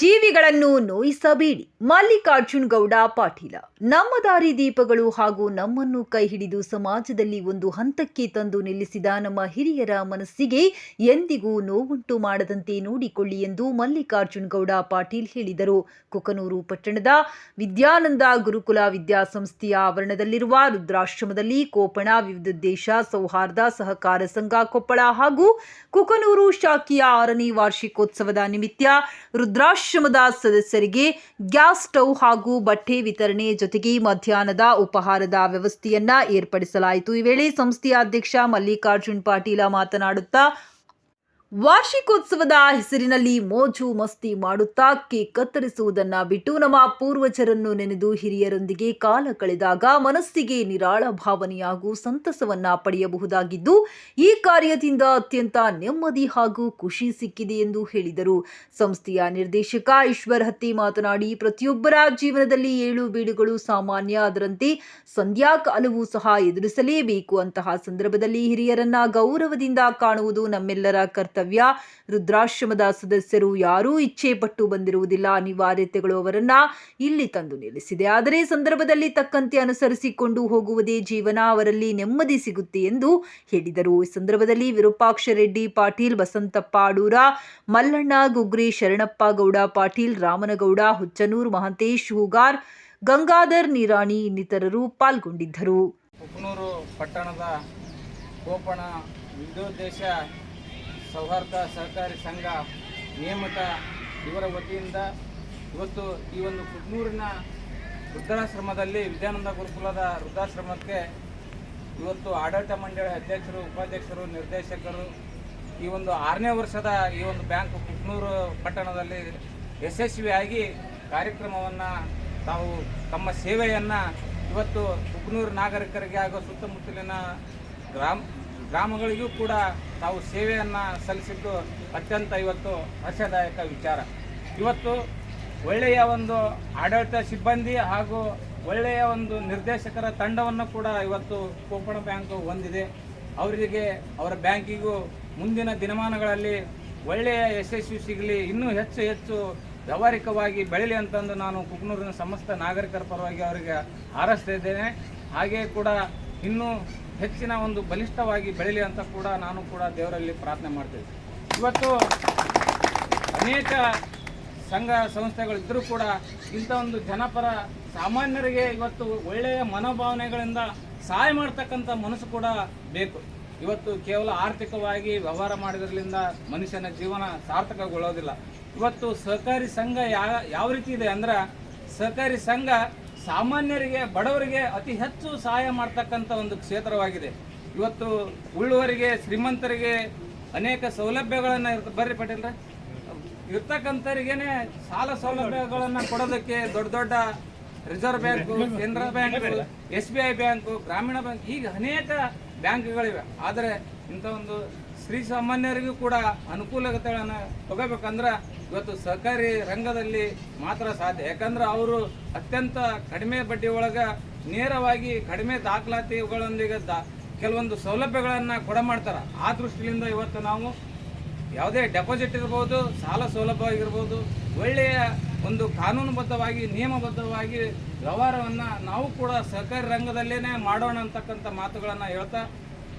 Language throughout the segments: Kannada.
ಜೀವಿಗಳನ್ನು ನೋಯಿಸಬೇಡಿ. ಮಲ್ಲಿಕಾರ್ಜುನ್ ಗೌಡ, ಪಾಟೀಲ. ನಮ್ಮ ದಾರಿ ದೀಪಗಳು ಹಾಗೂ ನಮ್ಮನ್ನು ಕೈ ಹಿಡಿದು ಸಮಾಜದಲ್ಲಿ ಒಂದು ಹಂತಕ್ಕೆ ತಂದು ನಿಲ್ಲಿಸಿದ ನಮ್ಮ ಹಿರಿಯರ ಮನಸ್ಸಿಗೆ ಎಂದಿಗೂ ನೋವುಂಟು ಮಾಡದಂತೆ ನೋಡಿಕೊಳ್ಳಿ ಎಂದು ಮಲ್ಲಿಕಾರ್ಜುನ್ ಗೌಡ, ಪಾಟೀಲ್ ಹೇಳಿದರು. ಕುಕನೂರು ಪಟ್ಟಣದ ವಿದ್ಯಾನಂದ ಗುರುಕುಲ ವಿದ್ಯಾಸಂಸ್ಥೆಯ ಆವರಣದಲ್ಲಿರುವ ರುದ್ರಾಶ್ರಮದಲ್ಲಿ ಕೋಪಣ ವಿವಿಧೋದ್ದೇಶ ಸೌಹಾರ್ದ ಸಹಕಾರ ಸಂಘ ಕೊಪ್ಪಳ ಹಾಗೂ ಕುಕನೂರು ಶಾಖೆಯ ಆರನೇ ವಾರ್ಷಿಕೋತ್ಸವದ ನಿಮಿತ್ತ ರುದ್ರಾಶ್ರಮದ ಸದಸ್ಯರಿಗೆ ಗ್ಯಾಸ್ ಸ್ಟೌವ್ ಹಾಗೂ ಬಟ್ಟೆ ವಿತರಣೆ ಜೊತೆಗೆ ಮಧ್ಯಾಹ್ನದ ಉಪಹಾರದ ವ್ಯವಸ್ಥೆಯನ್ನ ಏರ್ಪಡಿಸಲಾಯಿತು. ಈ ವೇಳೆ ಸಂಸ್ಥೆಯ ಅಧ್ಯಕ್ಷ ಮಲ್ಲಿಕಾರ್ಜುನ್ ಪಾಟೀಲ ಮಾತನಾಡುತ್ತಾ ವಾರ್ಷಿಕೋತ್ಸವದ ಹೆಸರಿನಲ್ಲಿ ಮೋಜು ಮಸ್ತಿ ಮಾಡುತ್ತಾ ಕೇಕ್ ಕತ್ತರಿಸುವುದನ್ನು ಬಿಟ್ಟು ನಮ್ಮ ಪೂರ್ವಜರನ್ನು ನೆನೆದು ಹಿರಿಯರೊಂದಿಗೆ ಕಾಲ ಕಳೆದಾಗ ಮನಸ್ಸಿಗೆ ನಿರಾಳ ಭಾವನೆಯಾಗೂ ಸಂತಸವನ್ನ ಪಡೆಯಬಹುದಾಗಿದ್ದು, ಈ ಕಾರ್ಯದಿಂದ ಅತ್ಯಂತ ನೆಮ್ಮದಿ ಹಾಗೂ ಖುಷಿ ಸಿಕ್ಕಿದೆ ಎಂದು ಹೇಳಿದರು. ಸಂಸ್ಥೆಯ ನಿರ್ದೇಶಕ ಈಶ್ವರ್ ಹತ್ತಿ ಮಾತನಾಡಿ, ಪ್ರತಿಯೊಬ್ಬರ ಜೀವನದಲ್ಲಿ ಏಳು ಬೀಡುಗಳು ಸಾಮಾನ್ಯ, ಅದರಂತೆ ಸಂಧ್ಯಾ ಕಾಲವೂ ಸಹ ಎದುರಿಸಲೇಬೇಕು. ಅಂತಹ ಸಂದರ್ಭದಲ್ಲಿ ಹಿರಿಯರನ್ನ ಗೌರವದಿಂದ ಕಾಣುವುದು ನಮ್ಮೆಲ್ಲರ ಕರ್ತವ್ಯ. ರುದ್ರಾಶ್ರಮದ ಸದಸ್ಯರು ಯಾರೂ ಇಚ್ಛೆ ಪಟ್ಟು ಬಂದಿರುವುದಿಲ್ಲ. ಅನಿವಾರ್ಯತೆಗಳು ಅವರನ್ನ ಇಲ್ಲಿ ತಂದು ನಿಲ್ಲಿಸಿದೆ. ಆದರೆ ಸಂದರ್ಭದಲ್ಲಿ ತಕ್ಕಂತೆ ಅನುಸರಿಸಿಕೊಂಡು ಹೋಗುವುದೇ ಜೀವನ. ಅವರಲ್ಲಿ ನೆಮ್ಮದಿ ಸಿಗುತ್ತೆ ಎಂದು ಹೇಳಿದರು. ಈ ಸಂದರ್ಭದಲ್ಲಿ ವಿರೂಪಾಕ್ಷ ರೆಡ್ಡಿ, ಪಾಟೀಲ್ ಬಸಂತಪ್ಪ ಅಡೂರ, ಮಲ್ಲಣ್ಣ, ಗುಗ್ರಿ, ಶರಣಪ್ಪ ಗೌಡ, ಪಾಟೀಲ್, ರಾಮನಗೌಡ, ಹುಚ್ಚನೂರ್, ಮಹಂತೇಶ್, ಹೂಗಾರ್, ಗಂಗಾಧರ್, ನಿರಾಣಿ ಇನ್ನಿತರರು ಪಾಲ್ಗೊಂಡಿದ್ದರು. ಉಪನೂರು ಪಟ್ಟಣದ ಗೋಪಣ ವಿದ್ಯೋದ್ದೇಶ ಸೌಹಾರ್ದ ಸಹಕಾರಿ ಸಂಘ ನೇಮಕ ಇವರ ವತಿಯಿಂದ ಇವತ್ತು ಈ ಒಂದು ಕುಡ್ನೂರಿನ ವೃದ್ಧಾಶ್ರಮದಲ್ಲಿ ವಿದ್ಯಾನಂದ ಗುರುಕುಲದ ವೃದ್ಧಾಶ್ರಮಕ್ಕೆ ಇವತ್ತು ಆಡಳಿತ ಮಂಡಳಿ ಅಧ್ಯಕ್ಷರು, ಉಪಾಧ್ಯಕ್ಷರು, ನಿರ್ದೇಶಕರು ಈ ಒಂದು ಆರನೇ ವರ್ಷದ ಈ ಒಂದು ಬ್ಯಾಂಕ್ ಕುಕ್ನೂರು ಪಟ್ಟಣದಲ್ಲಿ ಯಶಸ್ವಿಯಾಗಿ ಕಾರ್ಯಕ್ರಮವನ್ನು ತಾವು ತಮ್ಮ ಸೇವೆಯನ್ನು ಇವತ್ತು ಕುಕ್ನೂರು ನಾಗರಿಕರಿಗೆ ಹಾಗೂ ಸುತ್ತಮುತ್ತಲಿನ ಗ್ರಾಮ ಗ್ರಾಮಗಳಿಗೂ ಕೂಡ ತಾವು ಸೇವೆಯನ್ನು ಸಲ್ಲಿಸಿದ್ದು ಅತ್ಯಂತ ಇವತ್ತು ಹರ್ಷದಾಯಕ ವಿಚಾರ. ಇವತ್ತು ಒಳ್ಳೆಯ ಒಂದು ಆಡಳಿತ ಸಿಬ್ಬಂದಿ ಹಾಗೂ ಒಳ್ಳೆಯ ಒಂದು ನಿರ್ದೇಶಕರ ತಂಡವನ್ನು ಕೂಡ ಇವತ್ತು ಕೋಪಣ ಬ್ಯಾಂಕ್ ಹೊಂದಿದೆ. ಅವರಿಗೆ ಅವರ ಬ್ಯಾಂಕಿಗೂ ಮುಂದಿನ ದಿನಮಾನಗಳಲ್ಲಿ ಒಳ್ಳೆಯ ಯಶಸ್ವಿ ಸಿಗಲಿ, ಇನ್ನೂ ಹೆಚ್ಚು ಹೆಚ್ಚು ವ್ಯವಹಾರಿಕವಾಗಿ ಬೆಳೀಲಿ ಅಂತಂದು ನಾನು ಕುಕ್ನೂರಿನ ಸಮಸ್ತ ನಾಗರಿಕರ ಪರವಾಗಿ ಅವರಿಗೆ ಹಾರೈಸ್ತಾ ಇದ್ದೇನೆ. ಹಾಗೆಯೇ ಕೂಡ ಇನ್ನೂ ಹೆಚ್ಚಿನ ಒಂದು ಬಲಿಷ್ಠವಾಗಿ ಬೆಳೀಲಿ ಅಂತ ಕೂಡ ನಾನು ಕೂಡ ದೇವರಲ್ಲಿ ಪ್ರಾರ್ಥನೆ ಮಾಡ್ತೇವೆ ಇವತ್ತು ಅನೇಕ ಸಂಘ ಸಂಸ್ಥೆಗಳಿದ್ದರೂ ಕೂಡ ಇಂಥ ಒಂದು ಜನಪರ ಸಾಮಾನ್ಯರಿಗೆ ಇವತ್ತು ಒಳ್ಳೆಯ ಮನೋಭಾವನೆಗಳಿಂದ ಸಹಾಯ ಮಾಡ್ತಕ್ಕಂಥ ಮನಸ್ಸು ಕೂಡ ಬೇಕು. ಇವತ್ತು ಕೇವಲ ಆರ್ಥಿಕವಾಗಿ ವ್ಯವಹಾರ ಮಾಡಿದ್ರಲಿಂದ ಮನುಷ್ಯನ ಜೀವನ ಸಾರ್ಥಕಗೊಳ್ಳೋದಿಲ್ಲ. ಇವತ್ತು ಸಹಕಾರಿ ಸಂಘ ಯಾವ ರೀತಿ ಇದೆ ಅಂದ್ರೆ ಸಹಕಾರಿ ಸಂಘ ಸಾಮಾನ್ಯರಿಗೆ ಬಡವರಿಗೆ ಅತಿ ಹೆಚ್ಚು ಸಹಾಯ ಮಾಡ್ತಕ್ಕಂಥ ಒಂದು ಕ್ಷೇತ್ರವಾಗಿದೆ. ಇವತ್ತು ಉಳ್ಳುವರಿಗೆ ಶ್ರೀಮಂತರಿಗೆ ಅನೇಕ ಸೌಲಭ್ಯಗಳನ್ನು ಇರ್ತ ಬರ್ರಿ ಪಟೇಲ್ರೆ. ಇರ್ತಕ್ಕಂಥವ್ರಿಗೇನೆ ಸಾಲ ಸೌಲಭ್ಯಗಳನ್ನು ಕೊಡೋದಕ್ಕೆ ದೊಡ್ಡ ದೊಡ್ಡ ರಿಸರ್ವ್ ಬ್ಯಾಂಕ್ ಕೇಂದ್ರ bank S B I bank ಗ್ರಾಮೀಣ ಬ್ಯಾಂಕ್ ಈಗ ಅನೇಕ ಬ್ಯಾಂಕ್ಗಳಿವೆ. ಆದರೆ ಇಂಥ ಒಂದು ಶ್ರೀ ಸಾಮಾನ್ಯರಿಗೂ ಕೂಡ ಅನುಕೂಲತೆಗಳನ್ನು ತಗೋಬೇಕಂದ್ರೆ ಇವತ್ತು ಸಹಕಾರಿ ರಂಗದಲ್ಲಿ ಮಾತ್ರ ಸಾಧ್ಯ. ಯಾಕಂದ್ರೆ ಅವರು ಅತ್ಯಂತ ಕಡಿಮೆ ಬಡ್ಡಿ ಒಳಗೆ ನೇರವಾಗಿ ಕಡಿಮೆ ದಾಖಲಾತಿಗಳೊಂದಿಗೆ ದಾ, ಕೆಲವೊಂದು ಸೌಲಭ್ಯಗಳನ್ನು ಕೊಡ ಮಾಡ್ತಾರೆ. ಆ ದೃಷ್ಟಿಯಿಂದ ಇವತ್ತು ನಾವು ಯಾವುದೇ ಡೆಪಾಸಿಟ್ ಇರ್ಬೋದು, ಸಾಲ ಸೌಲಭ್ಯ ಆಗಿರ್ಬೋದು, ಒಳ್ಳೆಯ ಒಂದು ಕಾನೂನುಬದ್ಧವಾಗಿ, ನಿಯಮಬದ್ಧವಾಗಿ ವ್ಯವಹಾರವನ್ನು ನಾವು ಕೂಡ ಸಹಕಾರಿ ರಂಗದಲ್ಲೇ ಮಾಡೋಣ ಅಂತಕ್ಕಂಥ ಮಾತುಗಳನ್ನು ಹೇಳ್ತಾ,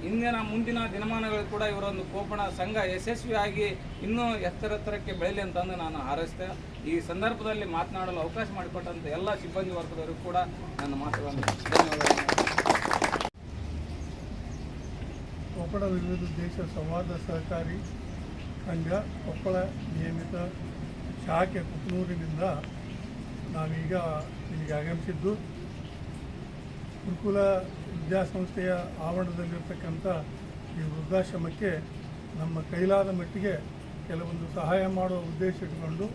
ಇಂದಿನ ಮುಂದಿನ ದಿನಮಾನಗಳು ಕೂಡ ಇವರೊಂದು ಕೋಪಣ ಸಂಘ ಯಶಸ್ವಿಯಾಗಿ ಇನ್ನೂ ಎತ್ತರೆತ್ತರಕ್ಕೆ ಬೆಳೀಲಿ ಅಂತಂದು ನಾನು ಹಾರೈಸ್ತೇನೆ ಈ ಸಂದರ್ಭದಲ್ಲಿ ಮಾತನಾಡಲು ಅವಕಾಶ ಮಾಡಿಕೊಟ್ಟಂಥ ಎಲ್ಲ ಸಿಬ್ಬಂದಿ ವರ್ಗದವರಿಗೂ ಕೂಡ ನನ್ನ ಮಾತುಗಳನ್ನು ಕೊಪ್ಪಳ ವಿವಿಧ ದೇಶ, ಸಂವಾದ ಸಹಕಾರಿ ಸಂಘ, ಕೊಪ್ಪಳ ನಿಯಮಿತ ಶಾಖೆ ಕುಕ್ನೂರಿನಿಂದ ನಾವೀಗ ಇಲ್ಲಿಗೆ ಆಗಮಿಸಿದ್ದು. ಗುರುಕುಲ ವಿದ್ಯಾಸಂಸ್ಥೆಯ ಆವರಣದಲ್ಲಿರ್ತಕ್ಕಂಥ ಈ ವೃದ್ಧಾಶ್ರಮಕ್ಕೆ ನಮ್ಮ ಕೈಲಾದ ಮಟ್ಟಿಗೆ ಕೆಲವೊಂದು ಸಹಾಯ ಮಾಡುವ ಉದ್ದೇಶ ಇಟ್ಟುಕೊಂಡು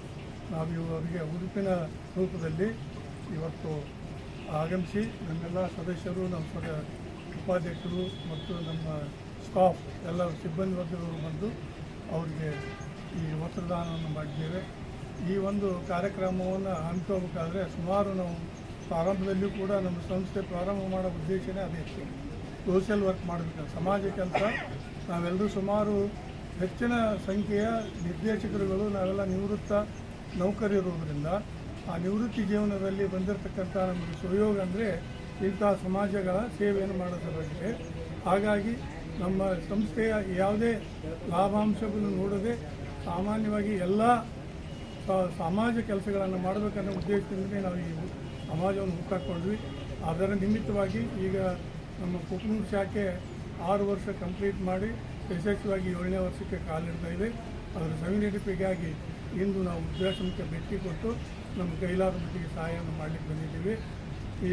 ನಾವು ಅವರಿಗೆ ಉಡುಪಿನ ರೂಪದಲ್ಲಿ ಇವತ್ತು ಆಗಮಿಸಿ ನಮ್ಮೆಲ್ಲ ಸದಸ್ಯರು, ನಮ್ಮ ಸದ ಉಪಾಧ್ಯಕ್ಷರು ಮತ್ತು ನಮ್ಮ ಸ್ಟಾಫ್ ಎಲ್ಲ ಸಿಬ್ಬಂದಿ ವರ್ಗದವರು ಬಂದು ಅವರಿಗೆ ಈ ವಸ್ತ್ರದಾನವನ್ನು ಮಾಡಿದ್ದೇವೆ. ಈ ಒಂದು ಕಾರ್ಯಕ್ರಮವನ್ನು ಹಮ್ಮಿಕೋಬೇಕಾದ್ರೆ ಸುಮಾರು ನಾವು ಪ್ರಾರಂಭದಲ್ಲಿಯೂ ಕೂಡ ನಮ್ಮ ಸಂಸ್ಥೆ ಪ್ರಾರಂಭ ಮಾಡೋ ಉದ್ದೇಶನೇ ಅದೇ ಇತ್ತು. ಸೋಷಿಯಲ್ ವರ್ಕ್ ಮಾಡಬೇಕು, ಸಮಾಜ ಕೆಲಸ. ನಾವೆಲ್ಲರೂ ಸುಮಾರು ಹೆಚ್ಚಿನ ಸಂಖ್ಯೆಯ ನಿರ್ದೇಶಕರುಗಳು, ನಾವೆಲ್ಲ ನಿವೃತ್ತ ನೌಕರಿರುವುದರಿಂದ ಆ ನಿವೃತ್ತಿ ಜೀವನದಲ್ಲಿ ಬಂದಿರತಕ್ಕಂಥ ನಮಗೆ ಸುಯೋಗ ಅಂದರೆ ಇಂಥ ಸಮಾಜಗಳ ಸೇವೆಯನ್ನು ಮಾಡೋದರಲ್ಲಿದೆ ಹಾಗಾಗಿ ನಮ್ಮ ಸಂಸ್ಥೆಯ ಯಾವುದೇ ಲಾಭಾಂಶವನ್ನು ನೋಡದೆ ಸಾಮಾನ್ಯವಾಗಿ ಎಲ್ಲ ಸಮಾಜ ಕೆಲಸಗಳನ್ನು ಮಾಡಬೇಕನ್ನೋ ಉದ್ದೇಶದಿಂದಲೇ ನಾವು ಈ ಸಮಾಜವನ್ನು ಹುಟ್ಟಾಕೊಂಡ್ವಿ ಅದರ ನಿಮಿತ್ತವಾಗಿ ಈಗ ನಮ್ಮ ಕುಟುಂಬ ಶಾಖೆ ಆರು ವರ್ಷ ಕಂಪ್ಲೀಟ್ ಮಾಡಿ ಯಶಸ್ವಿಯಾಗಿ ಏಳನೇ ವರ್ಷಕ್ಕೆ ಕಾಲಿಡ್ತಾ ಇದೆ. ಅದರ ಸವಿನೆಟಿಪಿಗಾಗಿ ಇಂದು ನಾವು ಉದ್ದೇಶಕ್ಕೆ ಭೇಟಿ ಕೊಟ್ಟು ನಮ್ಮ ಕೈಲಾದ ಮಟ್ಟಿಗೆ ಸಹಾಯವನ್ನು ಮಾಡಲಿಕ್ಕೆ ಬಂದಿದ್ದೀವಿ. ಈ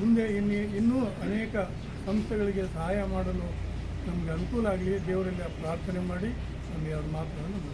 ಮುಂದೆ ಇನ್ನು ಇನ್ನೂ ಅನೇಕ ಸಂಸ್ಥೆಗಳಿಗೆ ಸಹಾಯ ಮಾಡಲು ನಮಗೆ ಅನುಕೂಲ ಆಗಲಿ, ದೇವರಲ್ಲಿ ಪ್ರಾರ್ಥನೆ ಮಾಡಿ ನಮಗೆ ಅವ್ರ ಮಾತುಗಳನ್ನು.